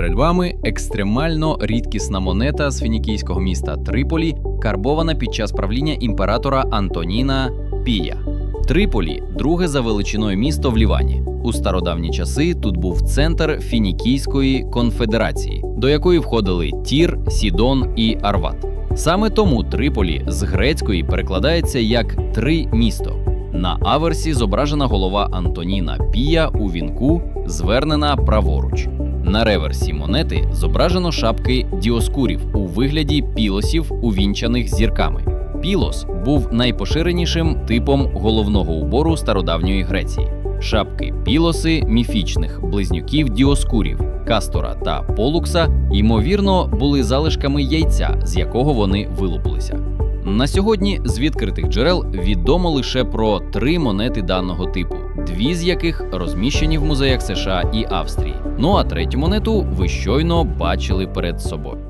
перед вами екстремально рідкісна монета з фінікійського міста Триполі, карбована під час правління імператора Антоніна Пія. Триполі друге за величиною місто в Лівані. У стародавні часи тут був центр Фінікійської конфедерації, до якої входили Тір, Сідон і Арват. Саме тому Триполі з грецької перекладається як три місто. На аверсі зображена голова Антоніна Пія у вінку, звернена праворуч. На реверсі монети зображено шапки діоскурів у вигляді пілосів, увінчаних зірками. Пілос був найпоширенішим типом головного убору стародавньої Греції. Шапки пілоси міфічних близнюків діоскурів, кастора та полукса, ймовірно, були залишками яйця, з якого вони вилупилися. На сьогодні з відкритих джерел відомо лише про три монети даного типу, дві з яких розміщені в музеях США і Австрії. Ну а третю монету ви щойно бачили перед собою.